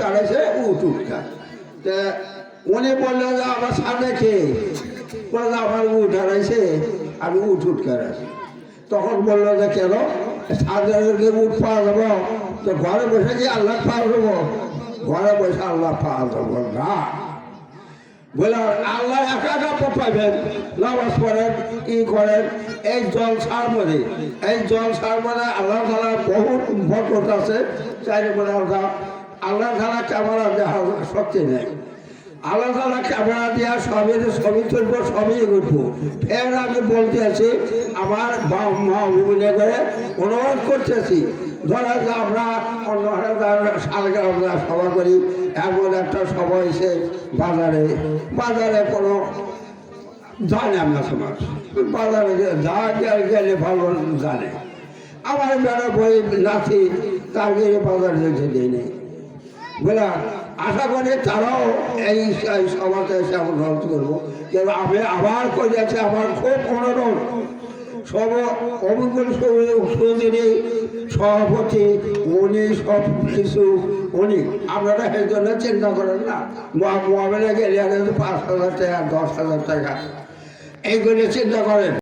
আড়াইছে আমার উঠ হারাইছে আমি উঠ উঠ হারাইছি তখন বলল যে কেন? সাধারণকে উঠ পাওয়া যাব, তো ঘরে বসে কি আল্লাহ পাওয়া যাব। ঘরে বসে আল্লাহ পাওয়া যাব না। বলে, আল্লাহ একা একা পাইবেন, নামাজ পড়েন ই করেন? এই জল সার মধ্যে এই জল সার মধ্যে আল্লাহ তালার বহুত বরকত আছে। চাইলে বলে, আল্লাহ আল্লাহ তালা ক্যামেরা দেওয়ার শক্তি নেই। তালা ক্যামেরা দেওয়া সবই সবই তুলবো সবই উঠবো ফের আমি বলতে আছি, আমার বাবা মা অভিনয় করে অনুরোধ করতেছি ধরা যে আমরা অন্য সালকে আমরা সভা করি, এমন একটা সভা এসে বাজারে বাজারে কোনো জানে না সমাজ। বাজারে যে গেলে ভালো জানে। আমার বেড়া বই নাতি তাকে বাজারে যেতে দিই নেই। বলে, আশা করি তারাও এই সভাতে এসে আমরা অনুরোধ করব। কিন্তু আমি আবার করেছি আমার খুব অনুরোধ সব অবিকল সুদিনী সভাপতি, উনি সব কিছু, উনি, আপনারা সেই জন্য চিন্তা করেন না। মোবাইলে গেলে পাঁচ হাজার টাকা, দশ হাজার টাকা। এইগুলি চিন্তা করেন।